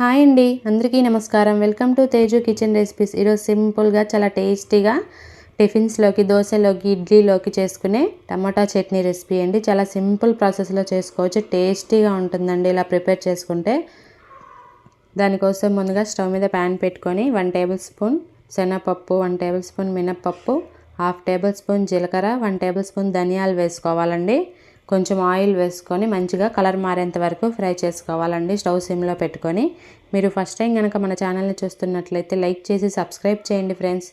Hi అండి అందరికీ నమస్కారం. Welcome to Teju kitchen recipes. ఈరోజు సింపుల్గా చాలా టేస్టీగా టిఫిన్స్లోకి దోశలోకి ఇడ్లీలోకి చేసుకునే టమాటా చట్నీ రెసిపీ అండి. చాలా సింపుల్ ప్రాసెస్లో చేసుకోవచ్చు. టేస్టీగా ఉంటుందండి ఇలా ప్రిపేర్ చేసుకుంటే. దానికోసం ముందుగా స్టవ్ మీద ప్యాన్ పెట్టుకొని వన్ టేబుల్ స్పూన్ శనగపప్పు వన్ టేబుల్ స్పూన్ మినప్పప్పు హాఫ్ టేబుల్ స్పూన్ జీలకర్ర వన్ టేబుల్ స్పూన్ ధనియాలు వేసుకోవాలండి. కొంచెం ఆయిల్ వేసుకొని మంచిగా కలర్ మారేంత వరకు ఫ్రై చేసుకోవాలండి. స్టవ్ సిమ్లో పెట్టుకొని మీరు ఫస్ట్ టైం కనుక మన ఛానల్ని చూస్తున్నట్లయితే లైక్ చేసి సబ్స్క్రైబ్ చేయండి ఫ్రెండ్స్.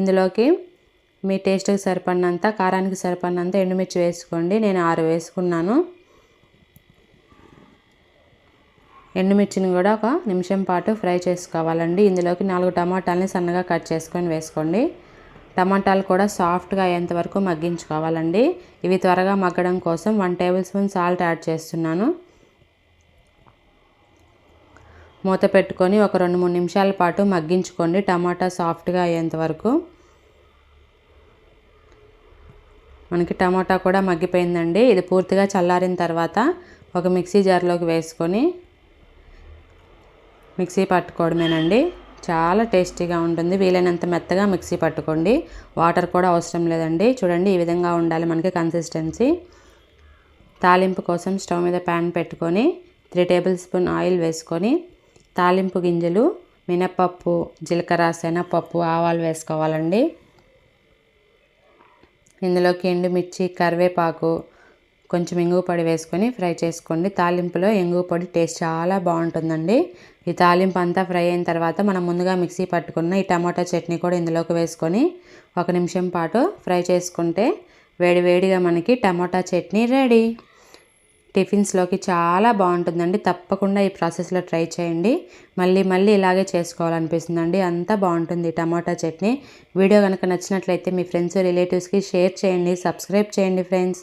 ఇందులోకి మీ టేస్ట్కి సరిపడినంత కారానికి సరిపడినంత ఎండుమిర్చి వేసుకోండి. నేను ఆరు వేసుకున్నాను. ఎండుమిర్చిని కూడా ఒక నిమిషం పాటు ఫ్రై చేసుకోవాలండి. ఇందులోకి నాలుగు టమాటాలని సన్నగా కట్ చేసుకొని వేసుకోండి. టమాటాలు కూడా సాఫ్ట్గా అయ్యేంత వరకు మగ్గించుకోవాలండి. ఇవి త్వరగా మగ్గడం కోసం one tablespoon salt add చేస్తున్నాను. మూత పెట్టుకొని ఒక రెండు మూడు నిమిషాల పాటు మగ్గించుకోండి. టమాటా సాఫ్ట్గా అయ్యేంత వరకు. మనకి టమాటా కూడా మగ్గిపోయిందండి. ఇది పూర్తిగా చల్లారిన తర్వాత ఒక మిక్సీ జార్లోకి వేసుకొని మిక్సీ పట్టుకోవడమేనండి. చాలా టేస్టీగా ఉంటుంది. వీలైనంత మెత్తగా మిక్సీ పట్టుకోండి. వాటర్ కూడా అవసరం లేదండి. చూడండి ఈ విధంగా ఉండాలి మనకి కన్సిస్టెన్సీ తాలింపు కోసం స్టవ్ మీద ప్యాన్ పెట్టుకొని త్రీ టేబుల్ స్పూన్ ఆయిల్ వేసుకొని తాలింపు గింజలు మినపప్పు జీలకర్ర శనగపప్పు ఆవాలు వేసుకోవాలండి. ఇందులోకి ఎండుమిర్చి కరివేపాకు కొంచెం ఇంగువ పొడి వేసుకొని ఫ్రై చేసుకోండి. తాలింపులో ఇంగువ పొడి టేస్ట్ చాలా బాగుంటుందండి. ఈ తాలింపు అంతా ఫ్రై అయిన తర్వాత మనం ముందుగా మిక్సీ పట్టుకున్న ఈ టమాటా చట్నీ కూడా ఇందులోకి వేసుకొని ఒక నిమిషం పాటు ఫ్రై చేసుకుంటే వేడివేడిగా మనకి టమాటా చట్నీ రెడీ. టిఫిన్స్లోకి చాలా బాగుంటుందండి. తప్పకుండా ఈ ప్రాసెస్లో ట్రై చేయండి. మళ్ళీ మళ్ళీ ఇలాగే చేసుకోవాలనిపిస్తుందండి. అంతా బాగుంటుంది టమాటా చట్నీ. వీడియో కనుక నచ్చినట్లయితే మీ ఫ్రెండ్స్ రిలేటివ్స్కి షేర్ చేయండి. సబ్స్క్రైబ్ చేయండి friends.